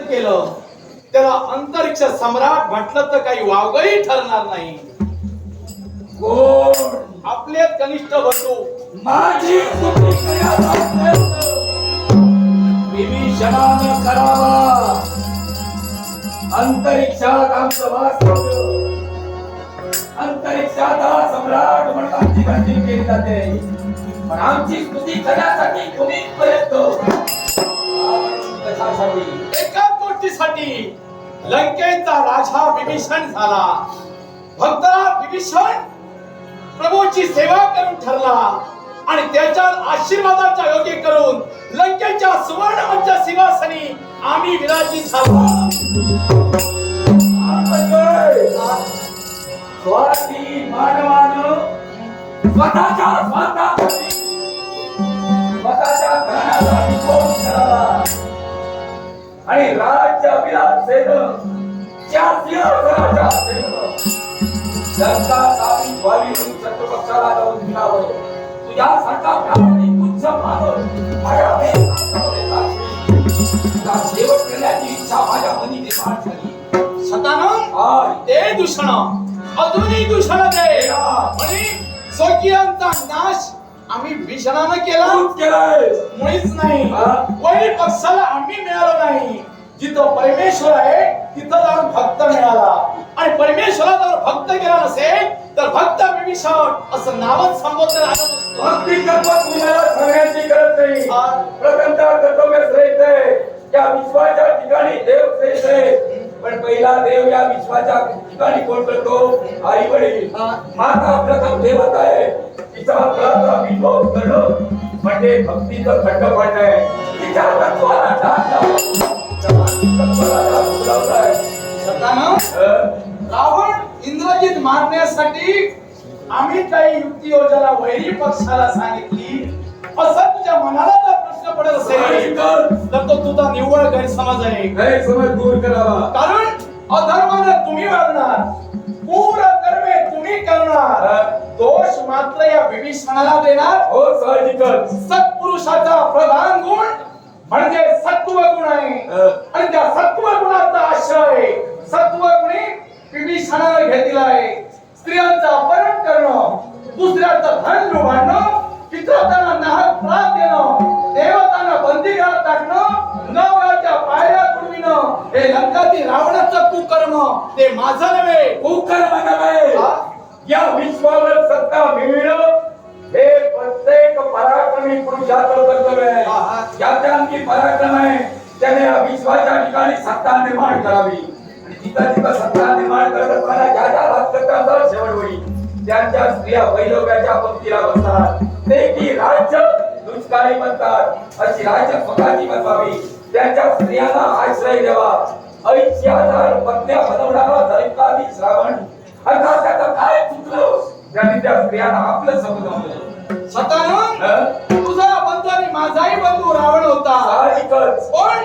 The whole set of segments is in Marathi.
केलं. त्याला अंतरिक्ष सम्राट म्हटलं तर काही वावगही ठरणार नाही. आपले कनिष्ठ बंधू. माझी विभीषणानं करावा. अंतरिक्षात आमचं वास्तव्य. अंतरिक्षात हा सम्राट म्हणून आमची घंटी केली जाते. पण आमची स्तुती करण्यासाठी तुम्ही प्रयत्न कशासाठी एका लंकेचा राजा विभीषण झाला. भक्त विभीषण प्रभूची सेवा करून ठरला आणि त्याच्या आशीर्वादाच्या योग्य करून लंकेच्या सुवर्ण मंच सिंहासनी आम्ही विराजित झालो. स्वार्थी मानवानं स्वतःच्या स्वतः आणि राज्य अभिलाषेनं त्या सिंहासनाच्या व्हावी शत्रुपक्षाला जाऊन तुच्छ मानव माझ्या वेदांतामध्ये साक्षी. तुझा शेवट करण्याची इच्छा माझ्या मनी निर्माण झाली. शतानंद हाय. ते दूषण. अजूनही दूषण दे म्हणे स्वकीयांचा नाश आम्ही भीषणानं केला. केलंय. मुळीच नाही? वैरी पक्षाला आम्ही मिळालो नाही जिथं परमेश्वर आहे तिथं जाऊन भक्त मिळाला आणि परमेश्वरा जर भक्त गेला नसेल तर भक्त विभीषण असं नावच संबोधलं लागत असतं. भक्ती कर्म तुम्हाला सांगण्याची गरज नाही. प्रथमतः कर्तव्य श्रेष्ठ आहे या विश्वाच्या ठिकाणी देव श्रेष्ठ आहे पण पहिला देव या विश्वाच्या ठिकाणी कोण करतो? आई वडील. हा. माता प्रथम देवत आहे. तिचा मुलाचा विनोद करणं म्हणजे भक्तीचं खंड पडणं आहे. तिच्या तत्वाला? रावण इंद्रजित मारण्यासाठी आम्ही काही युक्ती योजना वैरी पक्षाला सांगितली. असं तुझ्या मनाला प्रश्न पडत असेल. तर तो तुझा निव्वळ गैरसमज आहे. गैरसमज दूर करावा. कारण अधर्मानं तुम्ही वागणार. पूर कर्मे तुम्ही करणार. दोष मात्र या विभीषणाला देणार. हो साहजिकच. सत्पुरुषाचा प्रधान गुण म्हणजे सत्व गुण आहे. आणि त्या सत्व गुणाचा आश्रय सत्व गुणी विभीषणाने घेतलेला आहे. स्त्रियांचं अपहरण करणं दुसऱ्याचं धन लुबाडणं ते माझं नव्हे? या विश्वावर सत्ता मिळणं हे प्रत्येक पराक्रमी पुरुषाचं कर्तव्य आहे. ज्याच्या अंगी पराक्रम आहे त्याने या विश्वाच्या ठिकाणी सत्ता निर्माण करावी. आणि जिथं जिथं सत्ता निर्माण करत असताना ज्या ज्या राजकर्त्यांचा शेवट होईल त्यांच्या स्त्रिया वैलोक्याच्या पंक्तीला बसतात. ते की राज्य दुष्काळी म्हणतात अशी राज्य स्वतःची बनवावी. त्यांच्या स्त्रियांना आश्रय द्यावा. ऐश्याधार पत्न्या बनवणारा दैवतादी श्रावण. अर्थात त्याचं काय चुकलं त्यांनी त्या स्त्रियांना आपलं समजवलं हं? तुझा बंधू आणि माझाही बंधू रावण होता. साहजिकच पण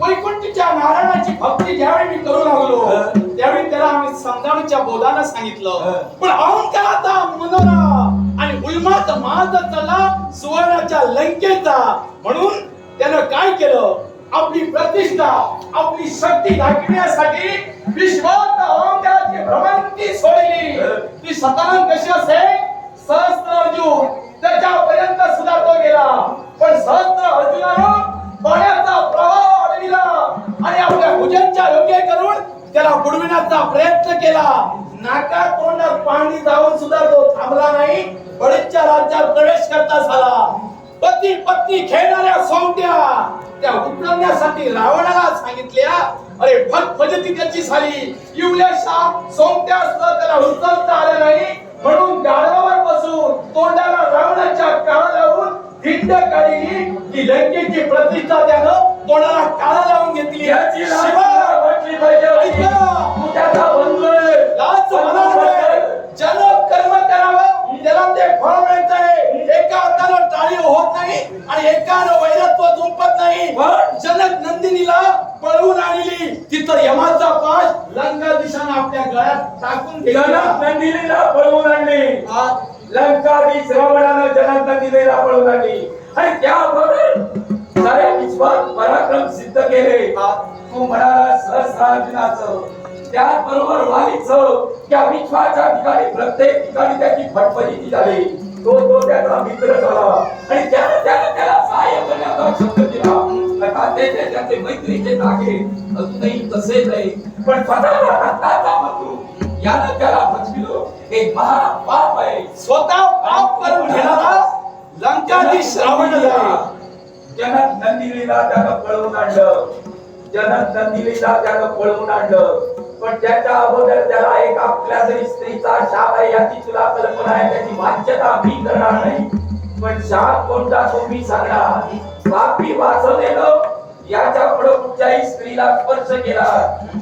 वैकुंठच्या नारायणाची भक्ती ज्यावेळी मी करू लागलो हं. त्यावेळी त्याला आम्ही समजावण्याच्या बोधानं सांगितलं. हं. पण अहंकाराचा मनोरा आणि उन्माद माज चला सुवर्णाच्या लंकेचा. म्हणून त्यानं काय केलं? आपली प्रतिष्ठा आपली शक्ती दाखविण्यासाठी विश्वात अहंकाराची भ्रमंती सोडली. ती सतानंद कशी असे? सहस्त्र अर्जुन त्याच्यापर्यंत सुद्धा तो गेला. पण सहस्त्र अर्जुनानं पाण्याचा प्रवाह अडविला आणि आपल्या भुजनच्या योग्य करून त्याला बुडविण्याचा प्रयत्न केला. नाका तोंडात पाणी जाऊन सुद्धा तो थांबला नाही. बळीच्या राज्यात प्रवेश करता झाला. पती पत्नी खेळणाऱ्या सोंगट्या त्या उतरवण्यासाठी रावणाला सांगितल्या अरे फट फजती त्याची झाली इवल्याशा सोंगट्या सुद्धा त्याला उचलता आल्या नाही. म्हणून गाढवावर बसून तोंडाला रावणाच्या काळा लावून धिंड काढली की लंकेची प्रतिष्ठा त्यानं तोंडाला काळा लावून घेतली. वाटली पाहिजे त्याचा बंधू आहे. लाच ज्यानं कर्म करावं त्याला ते फळ मिळतंय. एका हातानं टाळी होत नाही. आणि एकानं वैरत्व झुंपत नाही. जनक नंदिनीला पळवून आणली. तिथं यमाचा पाश लंका दिशानं आपल्या गळ्यात टाकून जनक नंदिनीला पळवून आणली. हा, लंकाधी श्रवणानं जनक नंदिनीला पळवून आणली. आणि त्याबरोबर साऱ्या विश्वात पराक्रम सिद्ध केले. तू म्हणाला सहस्रार्जुनाचं त्याचबरोबर वालीचं त्या विश्वाच्या ठिकाणी प्रत्येक ठिकाणी त्याची फटफटी झाली. तो तो त्याचा मित्र झाला आणि त्यानं त्यानं त्याला सहाय्य करण्याचा शब्द दिला. ते त्याचे मैत्रीचे धागे अजूनही तसेच आहे पण स्वतःला रक्ताचा बंधू यानं त्याला फसविलो एक महान पाप आहे. स्वतः पाप करून घेणारा लंकाधीश रावण आहे जनक नंदिनीला त्यानं पळवून आणलं. जनक नंदिनीला त्यानं पळवून आणलं. पण त्याच्या अगोदर त्याला एक आपल्या जरी स्त्रीचा शाप आहे याची तुला कल्पना आहे त्याची वाच्यता मी करणार नाही. पण शाप कोणता तो मी सांगणार? पापी वाचवलेलं याच्यापुढे कुठच्याही स्त्रीला स्पर्श केला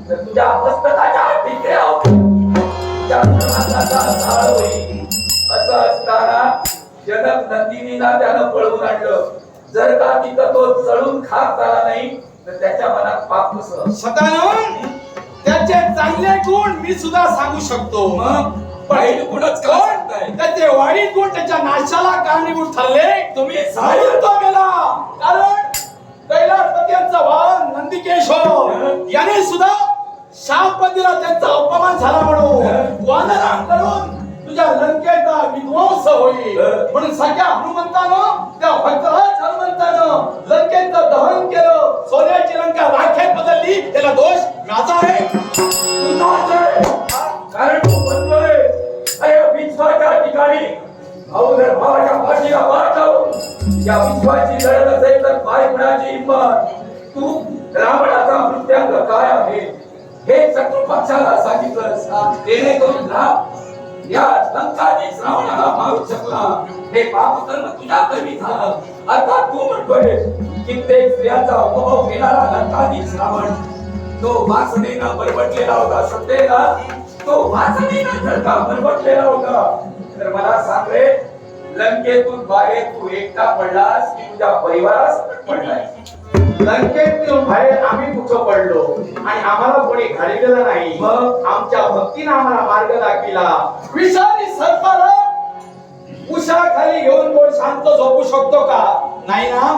तर तुझ्या हस्तकाच्या टिकऱ्या तुझ्या होईल. असं असताना जनक नंदिनीला त्यानं पळवून आणलं. जर का तिथं तो चळून खात झाला नाही तर त्याच्या मनात पाप कसं त्याचे चांगले गुण मी सुद्धा सांगू शकतो. मग? पहिले गुणच का सांगताय? पण त्याचे वाईट गुण त्याच्या नाशाला कारणीभूत ठरले. तुम्ही तो मेला कारण कैलासपतीयांचा वाहन नंदिकेश्वर. याने सुद्धा शाप दिला त्यांचा अपमान झाला म्हणून वानरांकडून तुझ्या लंकेचा विध्वंस होईल. म्हणून सगळ्या हनुमंतानं त्या भक्तराज हनुमंतानं लंकेचं दहन केलं. त्याला दोष माझा आहे. कारण तू म्हणतोय अरे विश्वाच्या ठिकाणी भाऊ जर भावाच्या पाठीला पाठ लावून या विश्वाची लढत असेल तर काय कुणाची हिंमत. तू रावणाचा मृत्यांग काय आहे? हे शत्रू पक्षाला सांगितलंस जेणेकरून राम या लंकाधीश रावणाला मारू शकला. हे पाप कर्म तुझ्या कमी झालं. अर्थात तू म्हणतोय कित्येक स्त्रियांचा उपभोग घेणारा लंकाधीश रावण तो वासनेनं बरबटलेला होता ना तो वासनेनं जर का बरबटलेला होता. तर मला सांग रे लंकेतून बाहेर तू एकटा पडलास की तुझ्या परिवारासकट पडलाय लंकेतून बाहेर आम्ही कुठं पडलो? आणि आम्हाला कोणी घडलेलं नाही. मग? आमच्या भक्तीने आम्हाला मार्ग दाखविला. विषारी सर्पाला उशाखाली घेऊन कोण शांत झोपू शकतो का? नाही ना?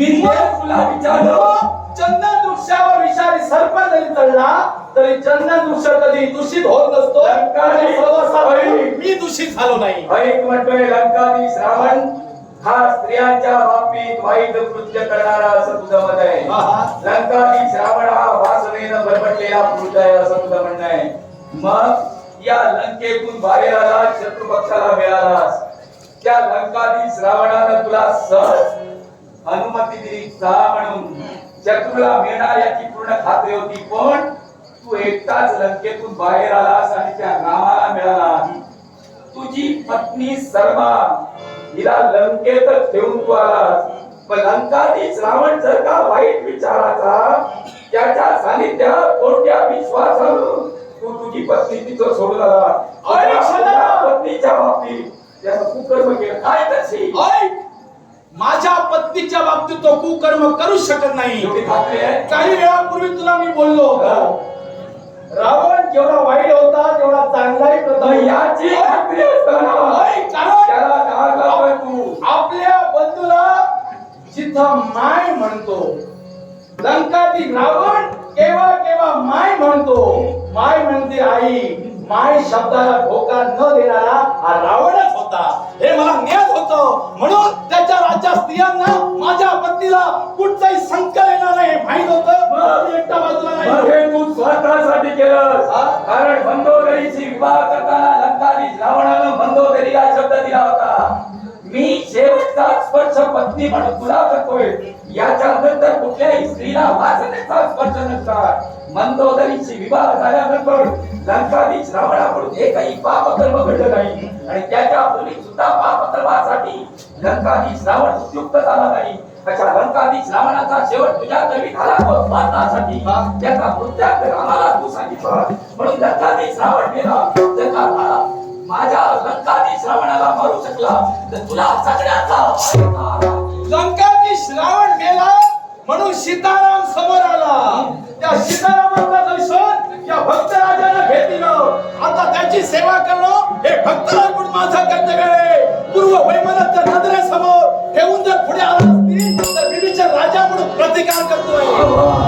तुला विचारलं चंदन वृक्षावर विषारी सर्प जरी चढला तरी चंदन वृक्ष कधी दूषित होत नसतो. सर्वसाधारण मी दूषित झालो नाही. ऐक म्हणतोय लंकाधीश रावण हा स्त्रियांच्या बाबतीत वाईट कृत्य करणारा असं तुझं मत आहे. लंकाधीश रावण हा वासनेनं बरबटलेला पुरुष आहे असं तुझं म्हणणं आहे. मग या लंकेतून बाहेर आला शत्रू पक्षाला मिळालास. त्या लंकाधीश रावणानं तुला सहज अनुमती दिली म्हणून. शत्रूला मिळणार याची पूर्ण खात्री होती पण तू एकटाच लंकेतून बाहेर आलास आणि त्या रामाला मिळाला तुझी पत्नी सर्मा हिला लंकेतच ठेवून तू आलास. पण लंकाधीश रावण जर का वाईट विचाराचा त्याच्या सानिध्यात कोणत्या विश्वासानं तू तुझी पत्नी तिथं सोडून आला पत्नीच्या बाबतीत त्यानं कुकर्म केलं. काय तशी माझ्या पत्नीच्या बाबतीत तो कुकर्म करू शकत नाही. काही वेळापूर्वी तुला मी बोललो रावण जेवढा वाईट होता तेवढा चांगलाही याची कारण आपल्या बंधूला जिथं माय म्हणतो लंकातील रावण केव्हा केव्हा माय म्हणतो. माय म्हणते आई माय शब्दाला धोका न देणारा हा रावणच होता. हे मला ज्ञात होतं. म्हणून राज्यात स्त्रियांना माझ्या पत्नीला कुठचाही संकट येणार नाही. माहीत होतं? एकटा बाजूला नाही. हे तू स्वतःसाठी केलं? कारण मंदोदरीची विवाह स्पर्श पत्नी म्हणून तुला करतोय. याच्या नंतर कुठल्याही स्त्रीला वासनेचा स्पर्श नसतात मंदोदरीची विवाह झाल्यानंतर लंकाधीश रावणाकडून एकही पापकर्म घडलं नाही. आणि त्याच्या पूर्वी सुद्धा पापकर्मासाठी लंकाधीश रावण उपयुक्त झाला नाही. अशा लंकाधीश रावणाचा शेवट तुझ्या कवी झाला व स्वार्थासाठी हा. त्याचा मृत्याग रामाला तू सांगितलं. म्हणून लंकाधीश रावण गेला. मला माझ्या लंकादी श्रावणाला मारू शकला तर तुला सगळ्याचा लंकादी श्रावण गेला म्हणून सीताराम समोर आला. त्या सीतारामाचा दर्शन त्या भक्तराजानं घेतलं आता त्याची सेवा करणं हे भक्त म्हणून माझं कर्तव्य आहे. पूर्व वैमनस्य नजरेसमोर ठेवून जर पुढे आला असती तर बिबीच्या राजा म्हणून प्रतिकार करतोय.